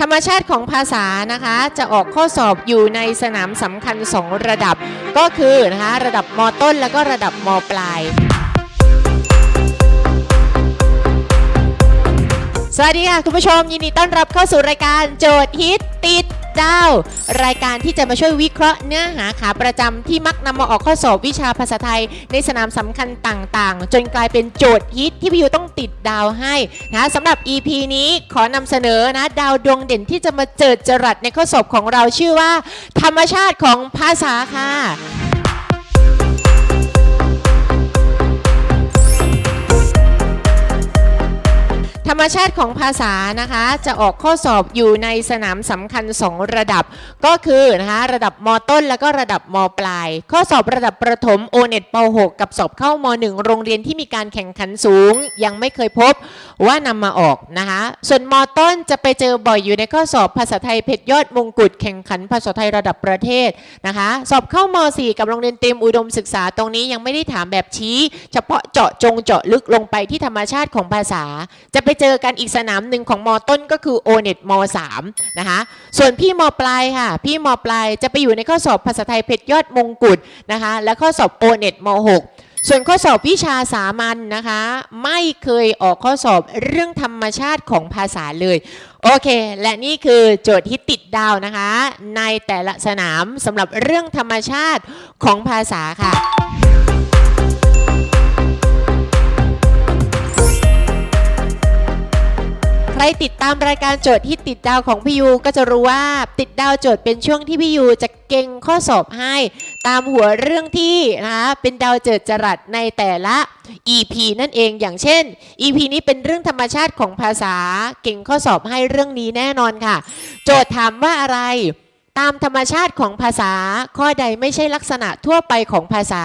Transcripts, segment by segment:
ธรรมชาติของภาษานะคะจะออกข้อสอบอยู่ในสนามสำคัญ 2 ระดับ ก็คือนะคะระดับมต้น แล้วก็ระดับมปลาย สวัสดีค่ะ คุณผู้ชมยินดีต้อนรับเข้าสู่รายการโจทย์ฮิตติด ดารายการที่จะมาช่วยวิเคราะห์เนื้อหาขาประจำที่มักนำมาออกข้อสอบวิชาภาษาไทย ในสนามสำคัญต่างๆ จนกลายเป็นโจทย์ฮิตที่พี่ยูต้องติดดาวให้นะสำหรับ EP นี้ขอนำเสนอนะดาวดวงเด่นที่จะมาเจิดจรัสในข้อสอบของเราชื่อว่า ธรรมชาติของภาษาค่ะ ธรรมชาติของภาษานะคะจะออกข้อสอบอยู่ในสนามสำคัญ 2 ระดับ ก็คือนะคะระดับมต้น แล้วก็ระดับมปลาย ข้อสอบระดับประถมโอเน็ตป .6 กับสอบเข้าม .1 โรงเรียนที่มีการแข่งขันสูง ยังไม่เคยพบว่านำมาออกนะคะส่วนมต้นจะไปเจอบ่อยอยู่ในข้อสอบภาษาไทยเพชรยอดมงกุฎแข่งขันภาษาไทยระดับประเทศนะคะสอบเข้าม .4 กับโรงเรียนเตรียมอุดมศึกษาตรงนี้ยังไม่ได้ถามแบบชี้ เฉพาะเจาะจงเจาะลึกลงไปที่ธรรมชาติของภาษาจะไปเจอกันอีกสนามหนึ่งของมต้นก็คือ o n e t ม3นะคะส่วนพี่มปลายค่ะ พี่มปลายจะไปอยู่ในข้อสอบภาษาไทยเพชรยอดมงกุฎนะคะและข้อสอบ o n e t ม6ส่วนข้อสอบวิชาสามัญนนะคะ ไม่เคยออกข้อสอบเรื่องธรรมชาติของภาษาเลย โอเค และนี่คือโจทย์ที่ติดดาวนะคะ ในแต่ละสนามสำหรับเรื่องธรรมชาติของภาษาค่ะ รติดตามรายการโจทย์ที่ติดดาวของพี่ยูก็จะรู้ว่าติดดาวโจทย์เป็นช่วงที่พี่ยูจะเก่งข้อสอบให้ ตามหัวเรื่องที่นะคะเป็นดาวเจิดจรัสในแต่ละ EP นั่นเองอย่างเช่น EP นี้เป็นเรื่องธรรมชาติของภาษาเก่งข้อสอบให้เรื่องนี้แน่นอนค่ะ โจทย์ถามว่าอะไร ตามธรรมชาติของภาษา ข้อใดไม่ใช่ลักษณะทั่วไปของภาษา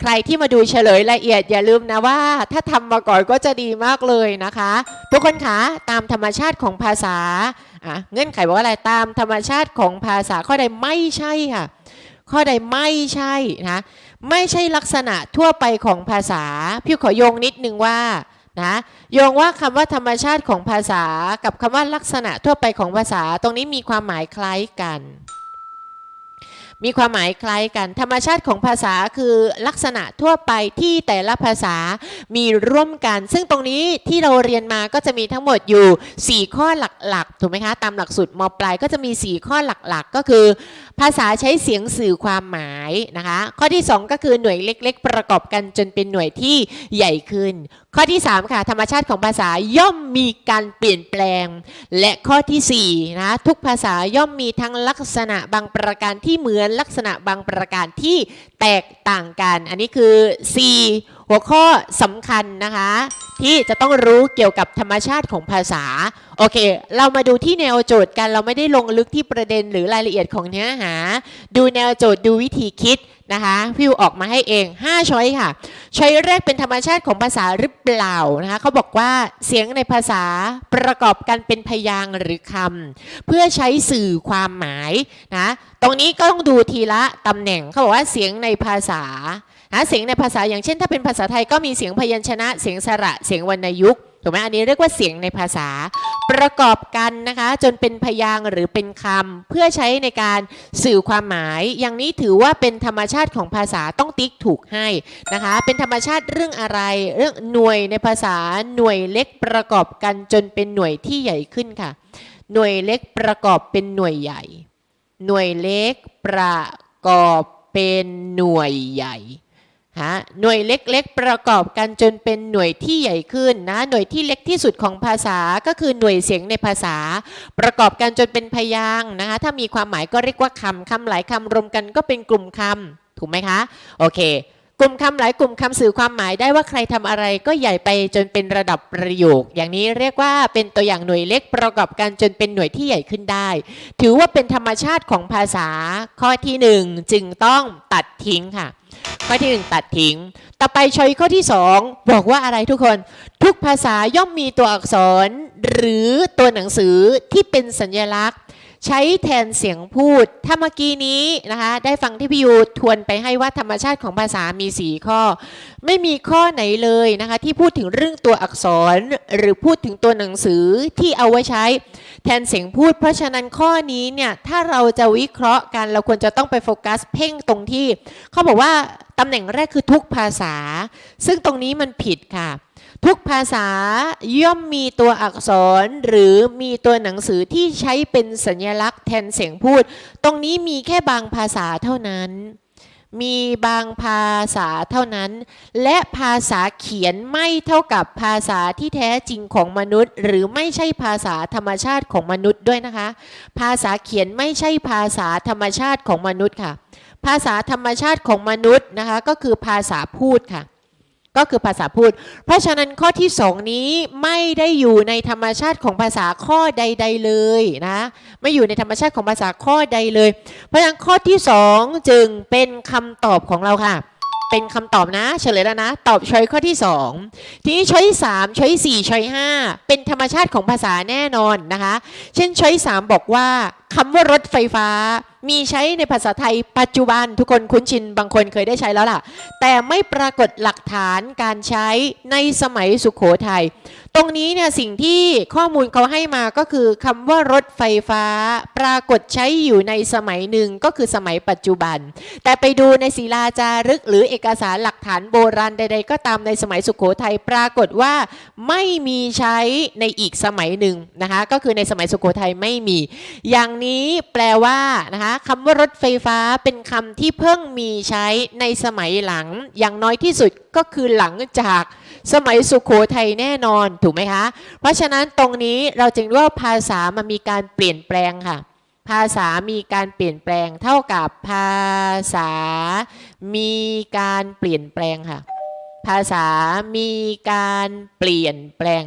ใครที่มาดูเฉลยละเอียดอย่าลืมนะว่า ถ้าทำมาก่อนก็จะดีมากเลยนะคะ ทุกคนคะตามธรรมชาติของภาษาเงื่อนไขบอกว่าอะไรตามธรรมชาติของภาษา ข้อใดไม่ใช่ค่ะ ข้อใดไม่ใช่นะไม่ใช่ลักษณะทั่วไปของภาษา พี่ขอโยงนิดนึงว่า นะโยงว่าคำว่าธรรมชาติของภาษากับคำว่าลักษณะทั่วไปของภาษาตรงนี้มีความหมายคล้ายกัน มีความหมายคล้ายกัน ธรรมชาติของภาษาคือลักษณะทั่วไปที่แต่ละภาษามีร่วมกัน ซึ่งตรงนี้ที่เราเรียนมาก็จะมีทั้งหมดอยู่ 4 ข้อหลักๆถูกไหมคะตามหลักสูตรมปลายก็จะมี 4 ข้อหลักๆ ก็คือ ภาษาใช้เสียงสื่อความหมายนะคะข้อที่ 2 ก็คือหน่วยเล็ก ๆ ประกอบกันจนเป็นหน่วยที่ใหญ่ขึ้น ข้อที่ 3 ค่ะ ธรรมชาติของภาษาย่อมมีการเปลี่ยนแปลง และข้อทีสี่4นะทุกภาษาย่อมมีทั้งลักษณะบางประการที่เหมือนลักษณะบางประการที่แตกต่างกัน อันนี้คือ 4 หัวข้อสำคัญนะคะ ที่จะต้องรู้เกี่ยวกับธรรมชาติของภาษาโอเค เรามาดูที่แนวโจทย์กันเราไม่ได้ลงลึกที่ประเด็นหรือรายละเอียดของเนื้อหา ดูแนวโจทย์ดูวิธีคิด นะคะพิวออกมาให้เอง 5 ช้อยค่ะ ช้อยแรกเป็นธรรมชาติของภาษาหรือเปล่านะคะเขาบอกว่าเสียงในภาษาประกอบกันเป็นพยางหรือคำเพื่อใช้สื่อความหมายนะตรงนี้ก็ต้องดูทีละตำแหน่งเขาบอกว่าเสียงในภาษานะเสียงในภาษาอย่างเช่น ถ้าเป็นภาษาไทยก็มีเสียงพยัญชนะ เสียงสระเสียงวรรณยุกต์ ถูกไหมอันนี้เรียกว่าเสียงในภาษา ประกอบกันนะคะ จนเป็นพยางหรือเป็นคำเพื่อใช้ในการสื่อความหมาย อย่างนี้ถือว่าเป็นธรรมชาติของภาษาต้องติ๊กถูกให้นะคะ เป็นธรรมชาติเรื่องอะไร เรื่องหน่วยในภาษาหน่วยเล็กประกอบกันจนเป็นหน่วยที่ใหญ่ขึ้นค่ะ หน่วยเล็กประกอบเป็นหน่วยใหญ่ หน่วยเล็กประกอบเป็นหน่วยใหญ่ ฮะหน่วยเล็กๆ ประกอบกันจนเป็นหน่วยที่ใหญ่ขึ้นนะหน่วยที่เล็กที่สุดของภาษาก็คือหน่วยเสียงในภาษา ประกอบกันจนเป็นพยางค์นะคะถ้ามีความหมายก็เรียกว่าคำคำหลายคำรวมกันก็เป็นกลุ่มคำถูกไหมคะโอเค กลุ่มคำหลายกลุ่มคำสื่อความหมายได้ว่าใครทำอะไรก็ใหญ่ไปจนเป็นระดับประโยค อย่างนี้เรียกว่าเป็นตัวอย่างหน่วยเล็กประกอบกันจนเป็นหน่วยที่ใหญ่ขึ้นได้ ถือว่าเป็นธรรมชาติของภาษา ข้อที่หนึ่งจึงต้องตัดทิ้งค่ะ ข้อที่หนึ่งตัดทิ้ง ต่อไปชอยข้อที่สองบอกว่าอะไรทุกคน ทุกภาษาย่อมมีตัวอักษร หรือตัวหนังสือที่เป็นสัญลักษณ์ ใช้แทนเสียงพูด ถ้าเมื่อกี้นี้นะคะได้ฟังที่พี่ยูทวนไปให้ว่าธรรมชาติของภาษามี4ข้อ ไม่มีข้อไหนเลยนะคะที่พูดถึงเรื่องตัวอักษร หรือพูดถึงตัวหนังสือที่เอาไว้ใช้แทนเสียงพูด เพราะฉะนั้นข้อนี้เนี่ยถ้าเราจะวิเคราะห์กันเราควรจะต้องไปโฟกัสเพ่งตรงที่เขาบอกว่าตำแหน่งแรกคือทุกภาษา ซึ่งตรงนี้มันผิดค่ะ ทุกภาษาย่อมมีตัวอักษรหรือมีตัวหนังสือที่ใช้เป็นสัญลักษณ์แทนเสียงพูด ตรงนี้มีแค่บางภาษาเท่านั้น มีบางภาษาเท่านั้น และภาษาเขียนไม่เท่ากับภาษาที่แท้จริงของมนุษย์ หรือไม่ใช่ภาษาธรรมชาติของมนุษย์ด้วยนะคะ ภาษาเขียนไม่ใช่ภาษาธรรมชาติของมนุษย์ค่ะ ภาษาธรรมชาติของมนุษย์นะคะก็คือภาษาพูดค่ะ ก็คือภาษาพูด เพราะฉะนั้นข้อที่สองนี้ไม่ได้อยู่ในธรรมชาติของภาษาข้อใด ๆเลยนะไม่อยู่ในธรรมชาติของภาษาข้อใดเลย เพราะฉะนั้นข้อที่สองจึงเป็นคำตอบของเราค่ะ เป็นคำตอบนะ เฉลยแล้วนะ ตอบช้อยข้อที่สองทีนี้ช้อยสามช้อยสี่ช้อยห้าเป็นธรรมชาติของภาษาแน่นอนนะคะ เช่นช้อยสามบอกว่าคำว่ารถไฟฟ้า มีใช้ในภาษาไทยปัจจุบันทุกคนคุ้นชินบางคนเคยได้ใช้แล้วล่ะ แต่ไม่ปรากฏหลักฐานการใช้ในสมัยสุขโขทัย ตรงนี้เนี่ยสิ่งที่ข้อมูลเขาให้มาก็คือคำว่ารถไฟฟ้าปรากฏใช้อยู่ในสมัยหนึ่งก็คือสมัยปัจจุบัน แต่ไปดูในศิลาจารึก หรือเอกสารหลักฐานโบราณใด ๆ ก็ตามในสมัยสุขโขทัยปรากฏว่าไม่มีใช้ในอีกสมัยหนึ่งนะคะก็คือในสมัยสุขโขทัยไม่มี อย่างนี้แปลว่านะคะคำว่ารถไฟฟ้าเป็นคำที่เพิ่งมีใช้ในสมัยหลัง อย่างน้อยที่สุดก็คือหลังจาก สมัยสุขโขทัยแน่นอนถูกไหมคะ เพราะฉะนั้นตรงนี้เราจึงรียกว่าภาษามันมีการเปลี่ยนแปลงค่ะ ภาษามีการเปลี่ยนแปลงเท่ากับภาษา มีการเปลี่ยนแปลงค่ะ ภาษามีการเปลี่ยนแปลง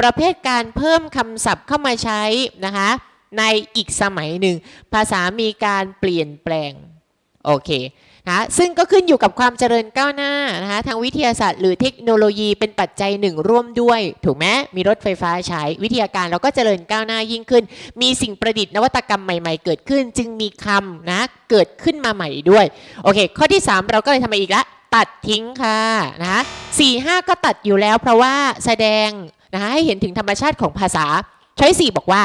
ประเภทการเพิ่มคำศัพท์เข้ามาใช้นะคะในอีกสมัยหนึ่ง ภาษามีการเปลี่ยนแปลง โอเค นะซึ่งก็ขึ้นอยู่กับความเจริญก้าวหน้านะคะทางวิทยาศาสตร์หรือเทคโนโลยีเป็นปัจจัยหนึ่งร่วมด้วย ถูกไหมมีรถไฟฟ้าใช้วิทยาการเราก็เจริญก้าวหน้ายิ่งขึ้น มีสิ่งประดิษฐ์นวัตกรรมใหม่ ๆ เกิดขึ้น จึงมีคำนะเกิดขึ้นมาใหม่ด้วยโอเค ข้อที่ 3 เราก็เลยทำมาอีกละตัดทิ้งค่ะนะคะสี่ห้าก็ตัดอยู่แล้วเพราะว่าแสดงนะคะให้เห็นถึงธรรมชาติของภาษาช้อยสี่บอกว่า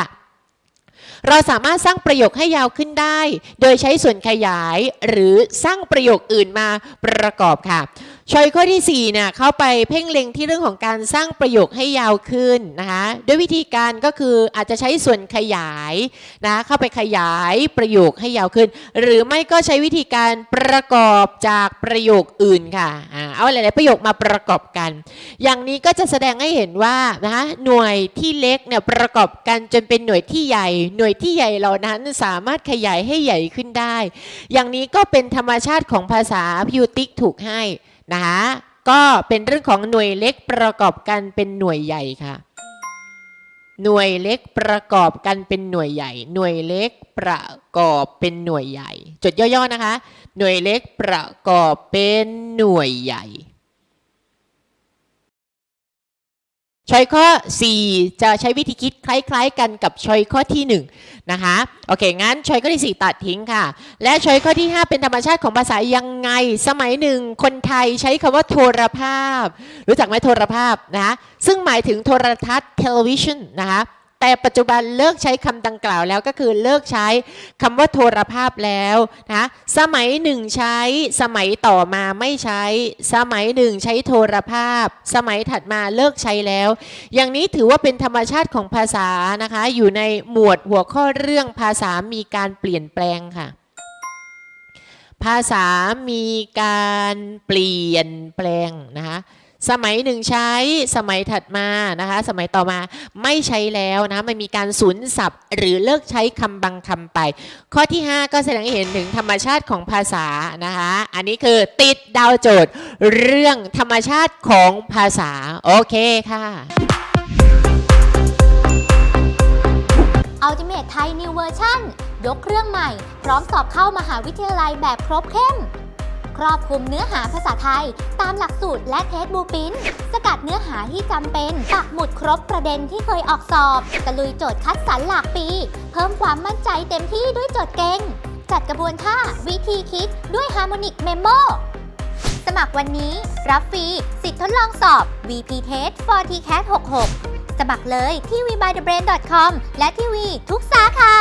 เราสามารถสร้างประโยคให้ยาวขึ้นได้ โดยใช้ส่วนขยายหรือสร้างประโยคอื่นมาประกอบค่ะ ชอยข้อที่4เนี่ยเข้าไปเพ่งเล็งที่เรื่องของการสร้างประโยคให้ยาวขึ้นนะคะด้วยวิธีการก็คืออาจจะใช้ส่วนขยายนะเข้าไปขยายประโยคให้ยาวขึ้น หรือไม่ก็ใช้วิธีการประกอบจากประโยคอื่นค่ะเอาหลายๆประโยคมาประกอบกัน อย่างนี้ก็จะแสดงให้เห็นว่านะคะหน่วยที่เล็กเนี่ยประกอบกันจนเป็นหน่วยที่ใหญ่ หน่วยที่ใหญ่เหล่านั้นสามารถขยายให้ใหญ่ขึ้นได้ อย่างนี้ก็เป็นธรรมชาติของภาษาพิวติกถูกให้ นะคะก็เป็นเรื่องของหน่วยเล็กประกอบกันเป็นหน่วยใหญ่ค่ะ หน่วยเล็กประกอบกันเป็นหน่วยใหญ่ หน่วยเล็กประกอบเป็นหน่วยใหญ่ จดย่อๆนะคะ หน่วยเล็กประกอบเป็นหน่วยใหญ่ ช้อยข้อ 4 จะใช้วิธีคิดคล้ายๆ กันกับช้อยข้อที่ 1 นะคะโอเคงั้นช้อยข้อที่ 4 ตัดทิ้งค่ะ และช้อยข้อที่ 5 เป็นธรรมชาติของภาษายังไง สมัยหนึ่งคนไทยใช้คำว่าโทรภาพ รู้จักไหมโทรภาพนะคะซึ่งหมายถึงโทรทัศน์ television นะคะ แต่ปัจจุบันเลิกใช้คำดังกล่าวแล้วก็คือเลิกใช้คำว่าโทรภาพแล้วนะสมัยหนึ่งใช้สมัยต่อมาไม่ใช้ สมัยหนึ่งใช้โทรภาพ สมัยถัดมาเลิกใช้แล้ว อย่างนี้ถือว่าเป็นธรรมชาติของภาษานะคะ อยู่ในหมวดหัวข้อเรื่องภาษามีการเปลี่ยนแปลงค่ะ ภาษามีการเปลี่ยนแปลงนะคะ สมัยหนึ่งใช้สมัยถัดมานะคะ สมัยต่อมาไม่ใช้แล้วนะมันมีการสูญศัพท์หรือเลิกใช้คำบางคำไป ข้อที่ 5 ก็แสดงให้เห็นถึงธรรมชาติของภาษานะคะ อันนี้คือติดดาวโจทย์ เรื่องธรรมชาติของภาษา โอเคค่ะ Ultimate Thai New Version ยกเครื่องใหม่ พร้อมสอบเข้ามหาวิทยาลัยแบบครบเข้ม ครอบคลุมเนื้อหาภาษาไทย ตามหลักสูตรและเทสบูปินสกัดเนื้อหาที่จำเป็นปักหมุดครบประเด็นที่เคยออกสอบ ตะลุยโจทย์คัดสรรหลากปี เพิ่มความมั่นใจเต็มที่ด้วยโจทย์เก่ง จัดกระบวนท่าวิธีคิดด้วย Harmonic Memo สมัครวันนี้ รับฟรีสิทธิ์ทดลองสอบ VP Test for TCAT 66 สมัครเลยที่ v b y t h e b r a i n c o m และที่วีทุกสาขา